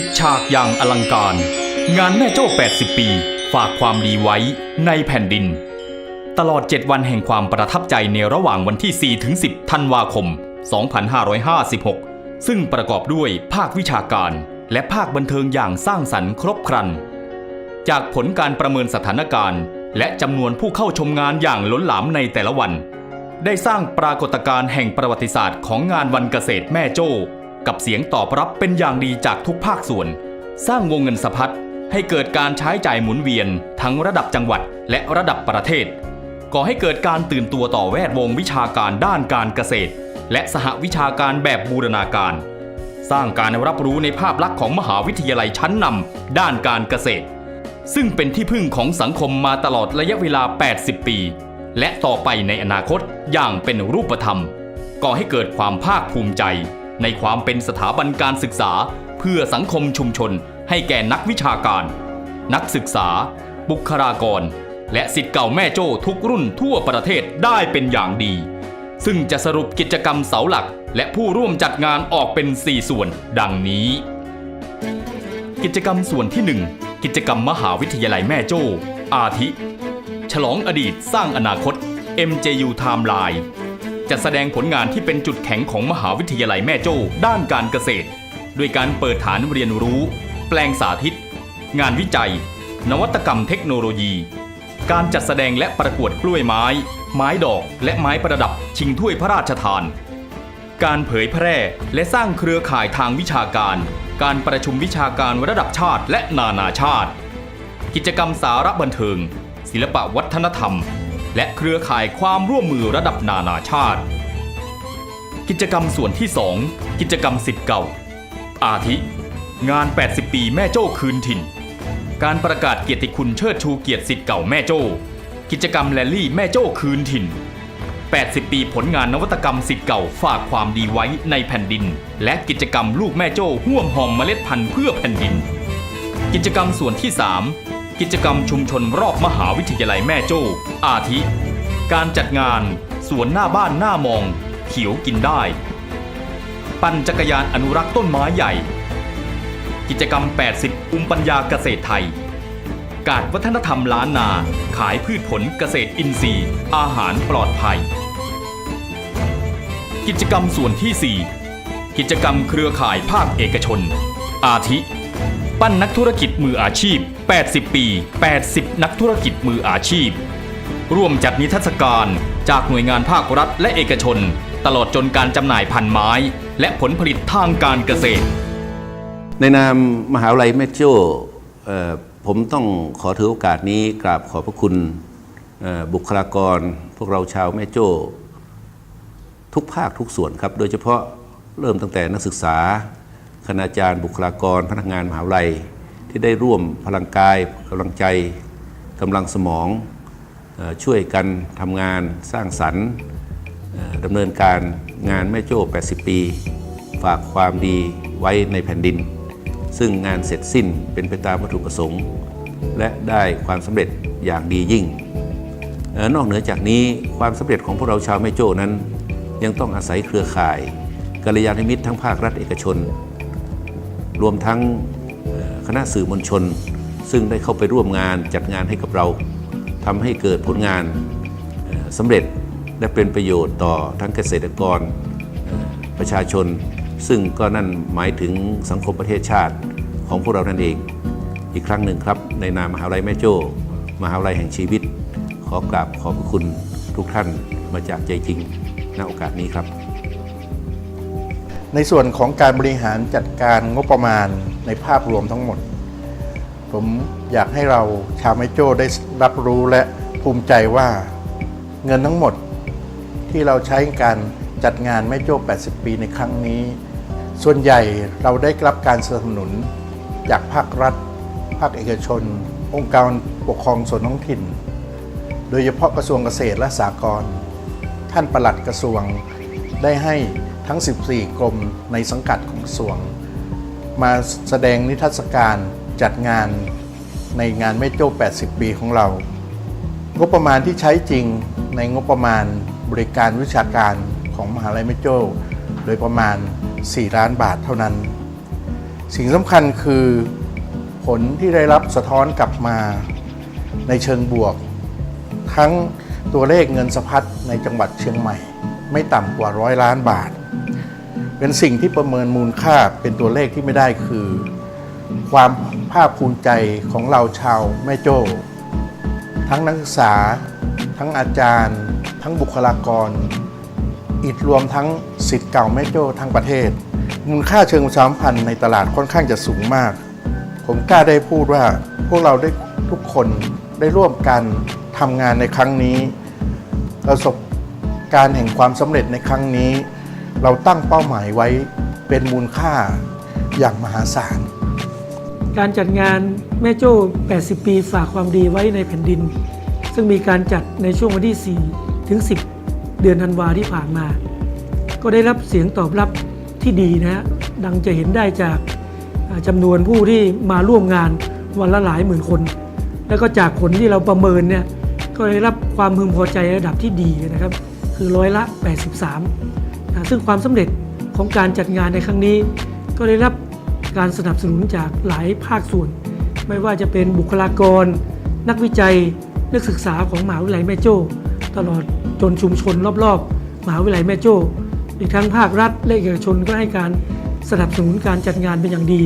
ปิดฉากอย่างอลังการ งานแม่โจ้ 80 ปี ฝากความดีไว้ในแผ่นดิน ตลอด 7 วันแห่งความประทับใจในระหว่างวันที่ 4 ถึง 10 ธันวาคม 2556 ซึ่งประกอบด้วยภาควิชาการ และภาคบันเทิงอย่างสร้างสรรค์ครบครัน จากผลการประเมินสถานการณ์ และจำนวนผู้เข้าชมงานอย่างล้นหลามในแต่ละวัน ได้สร้างปรากฏการณ์แห่งประวัติศาสตร์ของงานวันเกษตรแม่โจ้ กับเสียงตอบรับเป็นอย่างดีจากทุกภาคส่วน สร้างวงเงินสะพัดให้เกิดการใช้จ่ายหมุนเวียนทั้งระดับจังหวัดและระดับประเทศ ก่อให้เกิดการตื่นตัวต่อแวดวงวิชาการด้านการเกษตร และสหวิชาการแบบบูรณาการ สร้างการรับรู้ในภาพลักษณ์ของมหาวิทยาลัยชั้นนำด้านการเกษตร ซึ่งเป็นที่พึ่งของสังคมมาตลอดระยะเวลา 80 ปี และต่อไปในอนาคตอย่างเป็นรูปธรรม ก่อให้เกิดความภาคภูมิใจ ในความเป็นสถาบันการศึกษา เพื่อสังคมชุมชน ให้แก่นักวิชาการ นักศึกษา บุคลากร และสิทธิ์เก่าแม่โจ้ทุกรุ่นทั่วประเทศได้เป็นอย่างดี ซึ่งจะสรุปกิจกรรมเสาหลัก และผู้ร่วมจัดงานออกเป็น 4 ส่วน ดังนี้ กิจกรรมส่วนที่ 1 กิจกรรมมหาวิทยาลัยแม่โจ้อาทิ ฉลองอดีตสร้างอนาคต MJU Timeline จะแสดงผลงานที่เป็นจุดแข็งของมหาวิทยาลัยแม่โจ้ด้านการเกษตร ด้วยการเปิดฐานเรียนรู้ แปลงสาธิต งานวิจัย นวัตกรรมเทคโนโลยี การจัดแสดงและประกวดกล้วยไม้ ไม้ดอกและไม้ประดับชิงถ้วยพระราชทาน การเผยแพร่และสร้างเครือข่ายทางวิชาการ การประชุมวิชาการระดับชาติและนานาชาติ กิจกรรมสาระบันเทิง ศิลปะวัฒนธรรม และเครือข่ายความร่วมมือระดับนานาชาติ กิจกรรมส่วนที่ 2 กิจกรรมสิทธิ์เก่า อาทิ งาน 80 ปีแม่โจ้คืนถิ่น การประกาศเกียรติคุณเชิดชูเกียรติสิทธิ์เก่าแม่โจ้ กิจกรรมแลลี่แม่โจ้คืนถิ่น 80 ปีผลงานนวัตกรรมสิทธิ์เก่าฝากความดีไว้ในแผ่นดิน และกิจกรรมลูกแม่โจ้ห่วมหอมเมล็ดพันธุ์เพื่อแผ่นดิน กิจกรรมส่วนที่ 3 กิจกรรมชุมชนรอบมหาวิทยาลัยแม่โจ้ อาทิ การจัดงาน สวนหน้าบ้านหน้ามอง เขียวกินได้ ปั่นจักรยานอนุรักษ์ต้นไม้ใหญ่ กิจกรรม 80 อุมปัญญาเกษตรไทย การวัฒนธรรมล้านนา ขายพืชผลเกษตรอินทรีย์ อาหารปลอดภัย กิจกรรมส่วนที่ 4 กิจกรรมเครือข่ายภาคเอกชน อาทิ ปั้นนักธุรกิจมืออาชีพ 80 ปี 80 นักธุรกิจมืออาชีพ ร่วมจัดนิทรรศการจากหน่วยงานภาครัฐและเอกชน ตลอดจนการจำหน่ายพันไม้ และผลผลิตทางการเกษตร ในนามมหาวิทยาลัยแม่โจ้ผมต้องขอถือโอกาสนี้กราบขอบพระคุณบุคลากร พวกเราชาวแม่โจ้ ทุกภาคทุกส่วนครับ โดยเฉพาะเริ่มตั้งแต่นักศึกษา คณาจารย์บุคลากร พนักงานมหาวิทยาลัย ที่ได้ร่วมพลังกายกำลังใจกำลังสมองช่วยกันทำงานสร้างสรรค์ดำเนินการงานแม่โจ้ 80 ปี ฝากความดีไว้ในแผ่นดิน ซึ่งงานเสร็จสิ้นเป็นไปตามวัตถุประสงค์ และได้ความสำเร็จอย่างดียิ่ง นอกเหนือจากนี้ความสำเร็จของพวกเราชาวแม่โจ้นั้น ยังต้องอาศัยเครือข่ายกัลยาณมิตรทั้งภาครัฐเอกชน รวมทั้งคณะสื่อมวลชน ซึ่งได้เข้าไปร่วมงานจัดงานให้กับเราทำให้เกิดผลงานสำเร็จและเป็นประโยชน์ต่อทั้งเกษตรกรประชาชน ซึ่งก็นั่นหมายถึงสังคมประเทศชาติของพวกเรานั่นเอง อีกครั้งหนึ่งครับ ในนามมหาวิทยาลัยแม่โจ้มหาวิทยาลัยแห่งชีวิต ขอกราบขอบคุณทุกท่านมาจากใจจริงณโอกาสนี้ครับ ในส่วนของการบริหารจัดการงบประมาณในภาพรวมทั้งหมด ผมอยากให้เราชาวไมโจ้ได้รับรู้และภูมิใจว่าเงินทั้งหมดที่เราใช้การจัดงานไมโจ้ 80 ปีในครั้งนี้ ส่วนใหญ่เราได้รับการสนับสนุน จากภาครัฐ ภาคเอกชน องค์การปกครองส่วนท้องถิ่น โดยเฉพาะกระทรวงเกษตรและสหกรณ์ท่านปลัดกระทรวงได้ให้ ทั้ง 14 กรมในสังกัดของกระทรวง มาแสดงนิทรรศการจัดงานในงานแม่โจ้ 80 ปีของเรา งบประมาณที่ใช้จริงในงบประมาณบริการวิชาการของมหาลัยแม่โจ้ โดยประมาณ 4 ล้านบาทเท่านั้น สิ่งสำคัญคือผลที่ได้รับสะท้อนกลับมาในเชิงบวก ทั้งตัวเลขเงินสะพัดในจังหวัดเชียงใหม่ ไม่ต่ำกว่าร้อยล้านบาท เป็นสิ่งที่ประเมินมูลค่าเป็นตัวเลขที่ไม่ได้คือ ความภาคภูมิใจของเราชาวแม่โจ้ ทั้งนักศึกษา ทั้งอาจารย์ ทั้งบุคลากร อีกรวมทั้งสิทธิ์เก่าแม่โจ้ทั้งประเทศ มูลค่าเชิงประชาสัมพันธ์ในตลาดค่อนข้างจะสูงมาก ผมกล้าได้พูดว่าพวกเราได้ทุกคนได้ร่วมกันทำงานในครั้งนี้ ประสบการณ์แห่งความสำเร็จในครั้งนี้ เราตั้งเป้าหมายไว้เป็นมูลค่าอย่างมหาศาล การจัดงานแม่โจ้ 80 ปีฝากความดีไว้ในแผ่นดิน ซึ่งมีการจัดในช่วงวันที่ 4 ถึง 10 เดือนธันวาที่ผ่านมา ก็ได้รับเสียงตอบรับที่ดีนะฮะ ดังจะเห็นได้จากจำนวนผู้ที่มาร่วมงานวันละหลายหมื่นคน แล้วก็จากผลที่เราประเมินเนี่ย ก็ได้รับความพึงพอใจระดับที่ดีนะครับ คือร้อยละ 83 นะซึ่งความสำเร็จของการจัดงานในครั้งนี้ ก็ได้รับการสนับสนุนจากหลายภาคส่วน ไม่ว่าจะเป็นบุคลากร นักวิจัย นักศึกษาของมหาวิทยาลัยแม่โจ้ ตลอดจนชุมชนรอบๆมหาวิทยาลัยแม่โจ้อีกทั้งภาครัฐและเอกชนก็ให้การสนับสนุนการจัดงานเป็นอย่างดี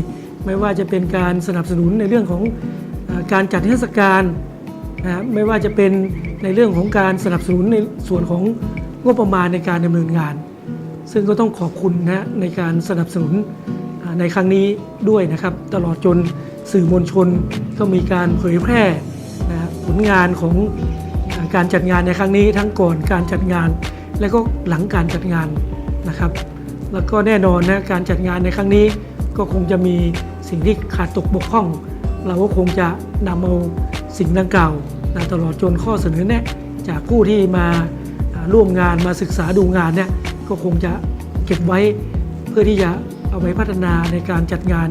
ไม่ว่าจะเป็นการสนับสนุนในเรื่องของการจัดเทศกาลนะไม่ว่าจะเป็นในเรื่องของการสนับสนุนในส่วนของงบประมาณในการดำเนินงาน ซึ่งก็ต้องขอบคุณนะในการสนับสนุนในครั้งนี้ด้วยนะครับ ตลอดจนสื่อมวลชนก็มีการเผยแพร่นะผลงานของการจัดงานในครั้งนี้ทั้งก่อนการจัดงาน และก็หลังการจัดงานนะครับ แล้วก็แน่นอนนะการจัดงานในครั้งนี้ก็คงจะมีสิ่งที่ขาดตกบกพร่อง เราก็คงจะนำเอาสิ่งดังกล่าวนะตลอดจนข้อเสนอแนะจากผู้ที่มาร่วมงานมาศึกษาดูงานเนี่ย ก็คงจะเก็บไว้เพื่อที่จะเอาไปพัฒนาในการจัดงาน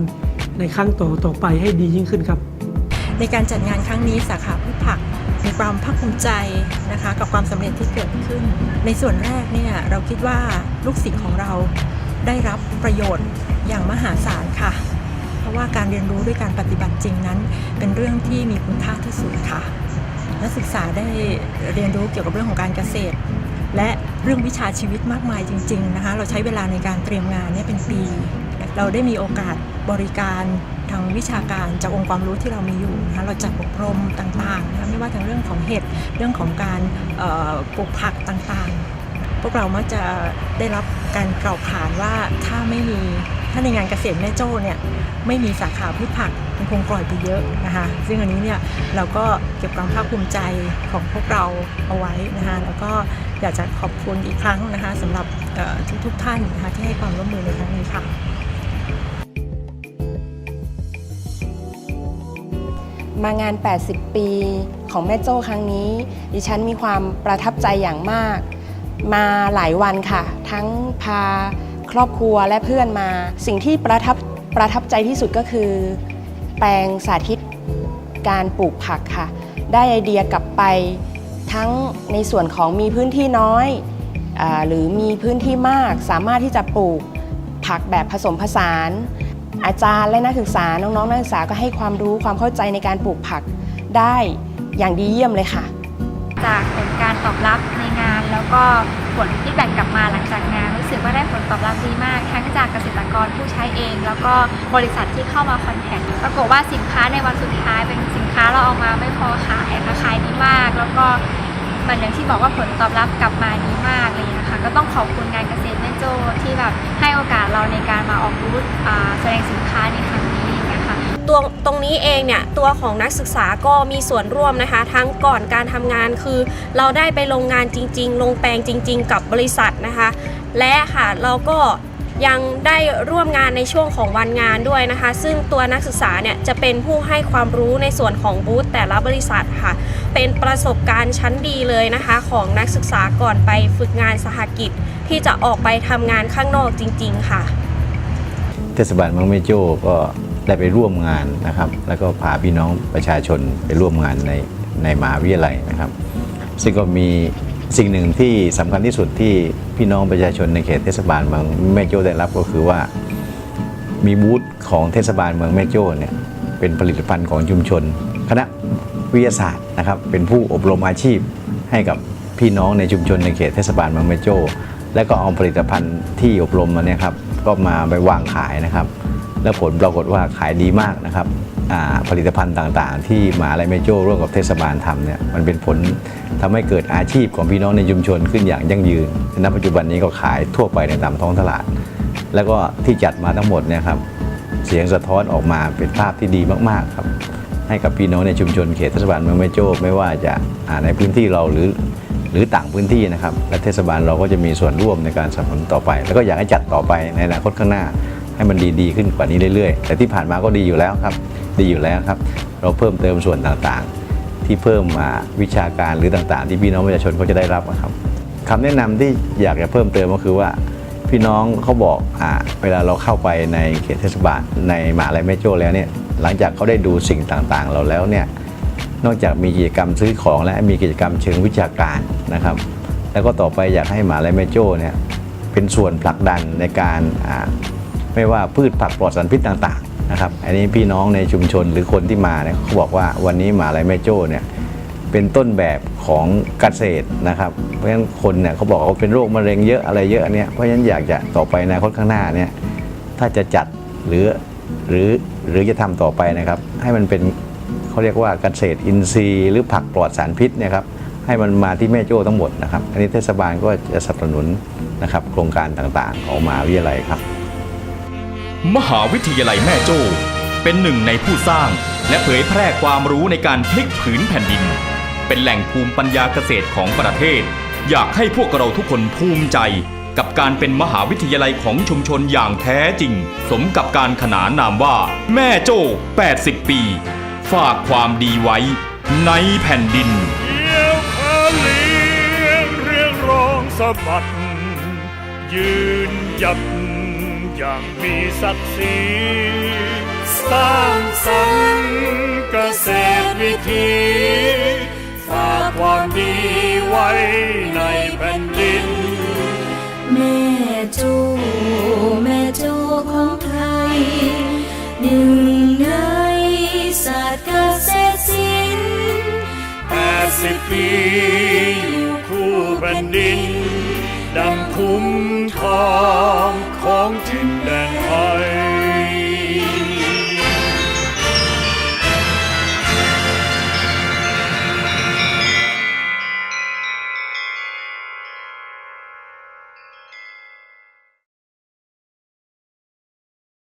ในครั้งต่อต่อไปให้ดียิ่งขึ้นครับ ในการจัดงานครั้งนี้สาขาพืชผักมีความภาคภูมิใจนะคะกับความสำเร็จที่เกิดขึ้น ในส่วนแรกเนี่ยเราคิดว่าลูกศิษย์ของเราได้รับประโยชน์อย่างมหาศาลค่ะ เพราะว่าการเรียนรู้ด้วยการปฏิบัติจริงนั้น เป็นเรื่องที่มีคุณค่าที่สุดค่ะ นักศึกษาได้เรียนรู้เกี่ยวกับเรื่องของการเกษตร และเรื่องวิชาชีวิตมากมายจริง ๆ นะคะ เราใช้เวลาในการเตรียมงานเนี่ยเป็นปี เราได้มีโอกาสบริการทางวิชาการจากองค์ความรู้ที่เรามีอยู่นะคะเราจัดอบรมต่างๆนะคะไม่ว่าทางเรื่องของเห็ดเรื่องของการปลูกผักต่างๆ พวกเรามักจะได้รับการกล่าวขานว่าถ้าไม่มีถ้าในงานเกษตรแม่โจ้เนี่ยไม่มีสาขาพืชผัก คงปล่อยไปเยอะนะคะซึ่งอันนี้เนี่ยเราก็เก็บความภาคภูมิใจของพวกเราเอาไว้นะคะแล้วก็อยากจะขอบคุณอีกครั้งนะคะสำหรับเอ่อทุกท่านนะคะที่ให้ความร่วมมือในครั้งนี้ค่ะมางาน 80 ปีของแม่โจ้ครั้งนี้ ดิฉันมีความประทับใจอย่างมาก มาหลายวันค่ะ ทั้งพาครอบครัวและเพื่อนมา สิ่งที่ประทับประทับใจที่สุดก็คือ แปลงสาธิตการปลูกผักค่ะ ได้ไอเดียกลับไปทั้งในส่วนของมีพื้นที่น้อยอหรือมีพื้นที่มากสามารถที่จะปลูกผักแบบผสมผสาน อาจารย์และนักศึกษาน้องๆนักศึกษาก็ให้ความรู้ความเข้าใจในการปลูกผักได้อย่างดีเยี่ยมเลยค่ะ จากผลการตอบรับในงานแล้วก็ผลที่แบ่งกลับมาหลังจากงาน ก็บริษัทที่เข้ามาคอนแทคปรากฏว่าสินค้าในวันสุดท้ายเป็นสินค้าเราเอามาไม่พอขายค่ะขายดีมาก แล้วก็มันอย่างที่บอกว่าผลตอบรับกลับมาดีมากเลยนะคะ ก็ต้องขอบคุณงานเกษตรแม่โจ้ที่แบบให้โอกาสเราในการมาออกบูธแสดงสินค้าในครั้งนี้นะคะตัวตรงนี้เองเนี่ยตัวของนักศึกษาก็มีส่วนร่วมนะคะ ทั้งก่อนการทำงานคือ เราได้ไปลงงานจริง ๆ ลงแปลงจริง ๆ กับบริษัทนะคะ และค่ะเราก็ ยังได้ร่วมงานในช่วงของวันงานด้วยนะคะ ซึ่งตัวนักศึกษาเนี่ยจะเป็นผู้ให้ความรู้ในส่วนของบูธแต่ละบริษัทค่ะ เป็นประสบการณ์ชั้นดีเลยนะคะ ของนักศึกษาก่อนไปฝึกงานสหกิจ ที่จะออกไปทำงานข้างนอกจริง ๆ ค่ะเทศบาลเมืองแม่โจ้ก็ได้ไปร่วมงานนะครับ แล้วก็พาพี่น้องประชาชนไปร่วมงานในในมหาวิทยาลัยนะครับ ซึ่งก็มี สิ่งหนึ่งที่สำคัญที่สุดที่พี่น้องประชาชนในเขตเทศบาลเมืองแม่โจ้ได้รับก็คือว่ามีบูธของเทศบาลเมืองแม่โจ้เนี่ยเป็นผลิตภัณฑ์ของชุมชน คณะวิทยาศาสตร์นะครับเป็นผู้อบรมอาชีพให้กับพี่น้องในชุมชนในเขตเทศบาลเมืองแม่โจ้และก็เอาผลิตภัณฑ์ที่อบรมมาเนี่ยครับก็มาไปวางขายนะครับ แล้วผลปรากฏว่าขายดีมากนะครับ ผลิตภัณฑ์ต่างๆ ที่มหาลัยแม่โจ้ร่วมกับเทศบาลทำเนี่ยมันเป็นผลทำให้เกิดอาชีพของพี่น้องในชุมชนขึ้นอย่างยั่งยืนณปัจจุบันนี้ก็ขายทั่วไปในตามท้องตลาด แล้วก็ที่จัดมาทั้งหมดเนี่ยครับเสียงสะท้อนออกมาเป็นภาพที่ดีมากๆครับ ให้กับพี่น้องในชุมชนเขตเทศบาลเมืองแม่โจ้ไม่ว่าจะาในพื้นที่เราหรือหรือต่างพื้นที่นะครับ และเทศบาลเราก็จะมีส่วนร่วมในการสนับสนุนต่อไป แล้วก็อยากให้จัดต่อไปในอนาคตข้างหน้า ให้มันดีๆขึ้นกว่านี้เรื่อยๆ แต่ที่ผ่านมาก็ดีอยู่แล้วครับ ดีอยู่แล้วครับ เราเพิ่มเติมส่วนต่างๆ ที่เพิ่มมาวิชาการหรือต่างๆ ที่พี่น้องประชาชนเขาจะได้รับนะครับคำแนะนำที่อยากจะเพิ่มเติมก็คือว่า พี่น้องเขาบอกอ่าเวลาเราเข้าไปในเขตเทศบาลในมหาลัยแม่โจ้แล้วเนี่ยหลังจากเขาได้ดูสิ่งต่างๆ เราแล้วเนี่ยนอกจากมีกิจกรรมซื้อของและมีกิจกรรมเชิงวิชาการนะครับ แล้วก็ต่อไปอยากให้หมาลัยแม่โจ้เนี่ยเป็นส่วนผลักดันในการอ่าไม่ว่าพืชผักปลอดสารพิษต่างๆ นะครับอันนี้พี่น้องในชุมชนหรือคนที่มาเนี่ยเขาบอกว่าวันนี้มหาลัยแม่โจ้เนี่ยเป็นต้นแบบของเกษตรนะครับเพราะฉะนั้นคนเนี่ยเขาบอกว่าเป็นโรคมะเร็งเยอะอะไรเยอะเนี่ยเพราะฉะนั้นอยากจะต่อไปในอนข้างหน้าเนี่ยถ้าจะจัดหรือหรือหรือจะทำต่อไปนะครับ ให้มันเป็นเขาเรียกว่าเกษตรอินทรีย์ หรือผักปลอดสารพิษเนะครับให้มันมาที่แม่โจ้ทั้งหมดนะครับ อันนี้เทศบาลก็จะสนับสนุนนะครับโครงการต่างๆ ของมหาวิทยาลัยครับ มหาวิทยาลัยแม่โจ้เป็นหนึ่งในผู้สร้าง และเผยแพร่ความรู้ในการพลิกผืนแผ่นดิน เป็นแหล่งภูมิปัญญาเกษตรของประเทศ อยากให้พวกเราทุกคนภูมิใจ กับการเป็นมหาวิทยาลัยของชุมชนอย่างแท้จริง สมกับการขนานนามว่า แม่โจ้ 80 ปี ฝากความดีไว้ ในแผ่นดินเกี่ยวขาเลี้ยงเรียงร้องสะบัดยืนหยัด อย่างมีศักดิ์ศรีสร้างสรรค์เกษตรวิธีฝากความดีไว้ในแผ่นดิน แม่จูแม่จูของไทยหนึ่งในศาสตร์เกษตรศิลป์แปดสิบปีอยู่คู่แผ่นดิน ดังคุ้มทองของจินแดนไทย